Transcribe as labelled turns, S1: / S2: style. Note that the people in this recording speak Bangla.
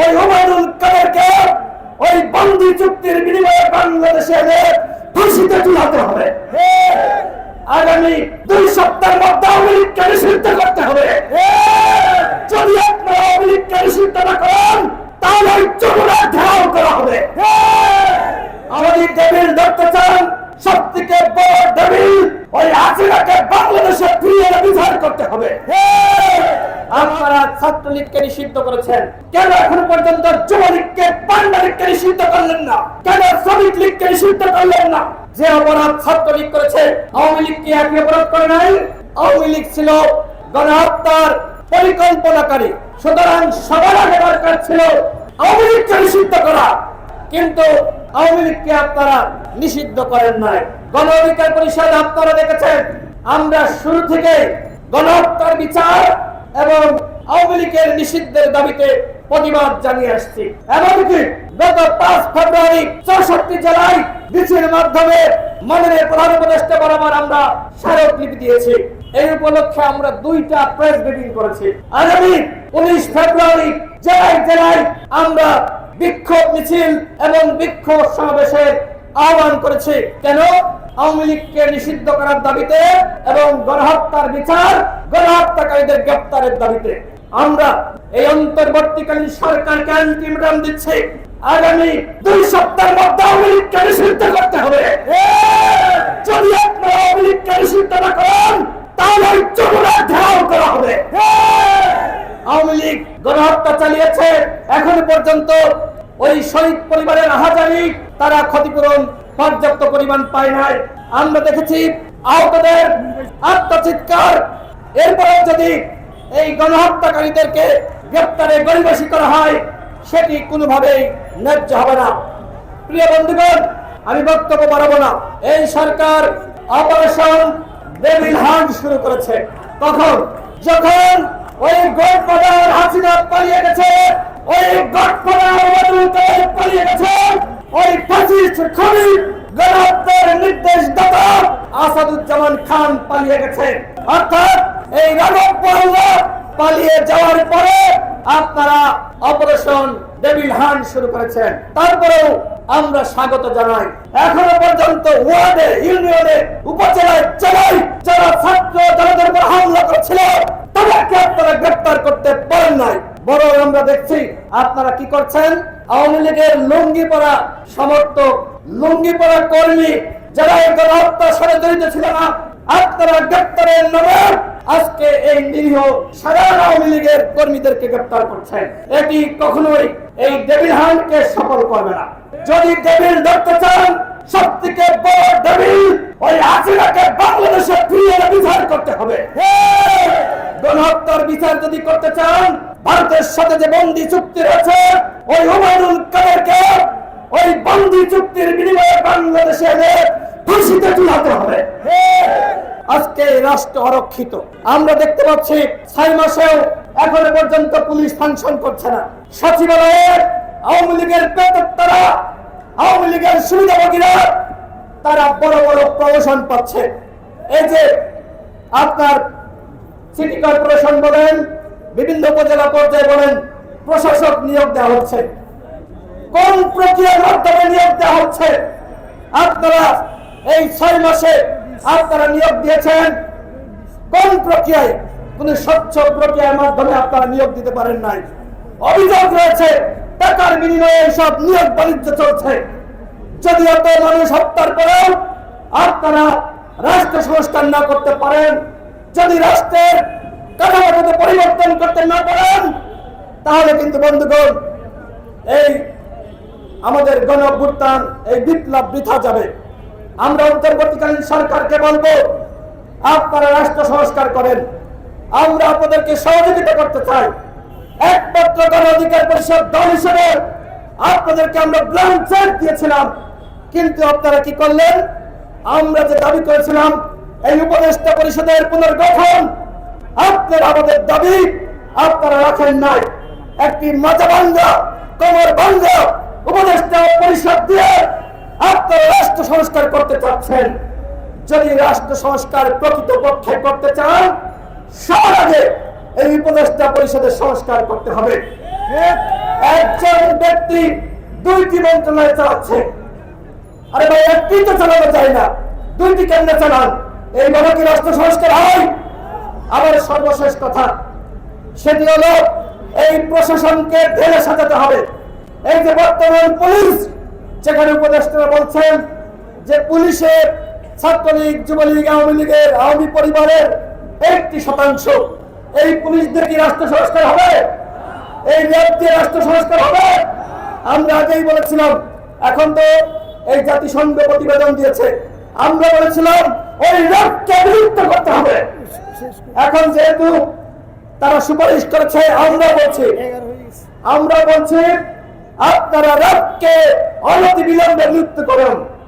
S1: ওই হুমায়ুন কাদেরকে ওই বন্দি চুক্তির বিনিময়ে বাংলাদেশে এনে ফাঁসিতে ঝুলাতে হবে। আগামী দুই সপ্তাহের মধ্যে আওয়ামী লীগকে নিষিদ্ধ করতে হবে। যদি আপনারা আওয়ামী লীগকে নিষিদ্ধ না করেন, তাহলে ওই ঘেরাও করা হবে। আমাদের টেবিল ধরতে চান সব থেকে বড় ওই হাসিনাকে বাংলাদেশে ফিরিয়ে বিচার করতে হবে। আপনারা ছাত্রলীগকে নিষিদ্ধ করেছেন। কেন এখন পর্যন্ত যুবলীগকে পান্ডা লীগকে নিষিদ্ধ করলেন না? কেন শ্রমিক লীগকে নিষিদ্ধ করলেন না? যে অপরাধ ছাত্রলীগ করেছে, আওয়ামী লীগ কি একই অপরাধ করে নাই? আওয়ামী লীগ ছিল গণহত্যার পরিকল্পনাকারী। সুতরাং সবার আগে দরকার ছিল আওয়ামী লীগকে নিষিদ্ধ করা। কিন্তু আওয়ামী লীগকে আপনারা নিষিদ্ধ করেন নাই। গণ অধিকার পরিষদ আপনারা দেখেছেন। আমরা শুরু থেকে গণহত্যার বিচার এবং আওয়ামী লীগের নিষিদ্ধের দাবিতে প্রতিবাদ জানিয়ে আসছি। এমনকি গত পাঁচ ফেব্রুয়ারি চৌষট্টি জেলায় মিছিলের মাধ্যমে মাননীয় প্রধান উপদেষ্টা বরাবর আমরা স্মারকলিপি দিয়েছি। এই উপলক্ষে আমরা দুইটা প্রেস ব্রিফিং করেছি। আগামী উনিশ ফেব্রুয়ারি জেলায় জেলায় আমরা বিক্ষোভ মিছিল এবং বিক্ষোভ সমাবেশের আহ্বান করেছে, কেন? আওয়ামী লীগকে নিষিদ্ধ করার দাবিতে এবং গণহত্যার বিচার গণহত্যাকারীদের গ্রেপ্তারের দাবিতে। আমরা এই অন্তর্বর্তীকালীন সরকারকে আলটিমেটাম দিচ্ছি। আগামী দুই সপ্তাহের মধ্যে আওয়ামী লীগকে নিষিদ্ধ করতে হবে। যদি আপনারা আওয়ামী লীগকে নিষিদ্ধ না করেন, তাহলে ওই ঘেরাও করা হবে। আওয়ামী লীগ গণহত্যা চালিয়েছে। এখন পর্যন্ত ওই শহীদ পরিবারের আহাজারি তারা ক্ষতিপূরণ পর্যাপ্ত পরিমাণ পায় নাই। আমরা দেখেছি আহতদের আত্মচিৎকার। এরপরে যদি এই গণহত্যাকারীদেরকে গ্রেপ্তারে গরিবাসী করা হয়, সেটি কোনোভাবেই ন্যায্য হবে না। প্রিয় বন্ধুগণ, আমি বক্তব্য বাড়াবো না। এই সরকার অপারেশন ডেভিল হান্ট শুরু করেছে। তখন যখন ওই গডফাদার হাসিনা পালিয়ে গেছে, ওই ওয়াদুল পালিয়ে গেছে ওই ফাসিস্ট খনি গণহত্যার নির্দেশ দাতা আসাদুজ্জামান খান পালিয়ে গেছে। অর্থাৎ এই রাঘব পাল্লা পালিয়ে যাওয়ার পরে আপনারা অপারেশন ডেভিল হান্ট শুরু করেছেন। তারপরেও আমরা স্বাগত জানাই। এখনও পর্যন্ত ওয়ার্ডে, ইউনিয়নে, উপজেলায় জেলায় যারা ছাত্র জনতার উপর হামলা করছিল, তাদেরকে আপনারা গ্রেপ্তার করতে পারেন নাই। বরং আমরা দেখছি আপনারা কি করছেন? আওয়ামী লীগের লুঙ্গি পরা সমর্থক লুঙ্গি পরা কর্মী যারা এই গণহত্যার সাথে জড়িত ছিল না আপনারা গ্রেপ্তারের নামে আজকে এই নিরীহ সাধারণ আওয়ামী লীগের কর্মীদেরকে গ্রেপ্তার করছেন। এটি কখনোই এই ডেভিল হান্টকে সফল করবে না। যদি ডেভিল ধরতে চান সব থেকে বড় ডেভিল ওই হাসিনাকে বাংলাদেশে ফিরিয়ে বিচার করতে হবে। গণহত্যার বিচার যদি করতে চান ভারতের সাথে যে বন্দি চুক্তি রয়েছে, ওই হুমায়ুন কাদেরকে ওই বন্দি চুক্তির বিনিময়ে বাংলাদেশে এনে ফাঁসিতে ঝুলাতে হবে। আজকে রাষ্ট্র অরক্ষিত। আমরা দেখতে পাচ্ছি ছয় মাসেও এখনও পর্যন্ত পুলিশ ফাংশন করছে না। সচিবালয়ের আওয়ামী লীগের পেতারা আওয়ামী লীগের সুবিধাভোগীরা, তারা বড় বড় প্রমোশন পাচ্ছে। এই যে আপনার সিটি কর্পোরেশন বলেন বিভিন্ন উপজেলা পর্যায়ে বলেন, প্রশাসক নিয়োগ দেওয়া হচ্ছে। কোন প্রক্রিয়ার মাধ্যমে নিয়োগ দেওয়া হচ্ছে? আপনারা এই ছয় মাসে আপনারা নিয়োগ দিয়েছেন। কোন প্রক্রিয়ায়? কোন স্বচ্ছ প্রক্রিয়ার মাধ্যমে আপনারা নিয়োগ দিতে পারেন নাই। অভিযোগ রয়েছে, টাকার বিনিময়ে সব নিয়োগ বাণিজ্য চলছে। যদি এত মানুষ হত্যার পরেও আপনারা রাষ্ট্র সংস্কার না করতে পারেন। যদি রাষ্ট্রের কাঠামোতে পরিবর্তন করতে না পারেন তাহলে কিন্তু বন্ধুগণ, এই আমাদের গণ এই বিপ্লব বৃথা যাবে। আমরা অন্তর্বর্তীকালীন সরকারকে বলব, আপনারা রাষ্ট্র সংস্কার করেন। আমরা আপনাদেরকে সহযোগিতা করতে চাই। একমাত্র গণ অধিকার পরিষদ দল হিসেবে আপনাদেরকে আমরা ব্ল্যাঙ্ক চেক দিয়েছিলাম। কিন্তু আপনারা কি করলেন? আমরা যে দাবি করেছিলাম, এই উপদেষ্টা পরিষদের পুনর্গঠন, আপনারা আমাদের দাবি আপনারা রাখেন নাই। একটি মাজা ভাঙ্গা কোমর ভাঙ্গা উপদেষ্টা পরিষদ দিয়ে আপনারা রাষ্ট্র সংস্কার করতে চাচ্ছেন। যদি রাষ্ট্র সংস্কার প্রকৃত পক্ষে করতে চান, সবার আগে এই উপদেষ্টা পরিষদের সংস্কার করতে হবে। একজন ব্যক্তি দুইটি মন্ত্রণালয় চালাচ্ছে। আরে ভাই, একটি তো চালানো যায় না। দুইটি কেন্দ্রে চালান। এইভাবে কি রাষ্ট্র সংস্কার হয়? আবার সর্বশেষ কথা সেটি হলো এই প্রশাসনকে ঢেলে সাজাতে হবে। এই যে বর্তমান পুলিশ যেখানে উপদেষ্টারা বলছেন যে পুলিশের ছাত্রলীগ, যুবলীগ, আওয়ামী লীগের আওয়ামী পরিবারের একটি শতাংশ। এই পুলিশদের কি রাষ্ট্র সংস্কার হবে? এই র্যাব দিয়ে রাষ্ট্র সংস্কার হবে? আমরা আগেই বলেছিলাম, এখন তো এই জাতিসংঘ প্রতিবেদন দিয়েছে। আমরা বলেছিলাম, ওই র্যাবকে বিলুপ্ত করতে হবে। এখন যেহেতু তারা সুপারিশ করেছে আমরা বলছি আমরা বলছি আপনারা রাতকে অনতি বিলম্বে লিপ্ত করুন।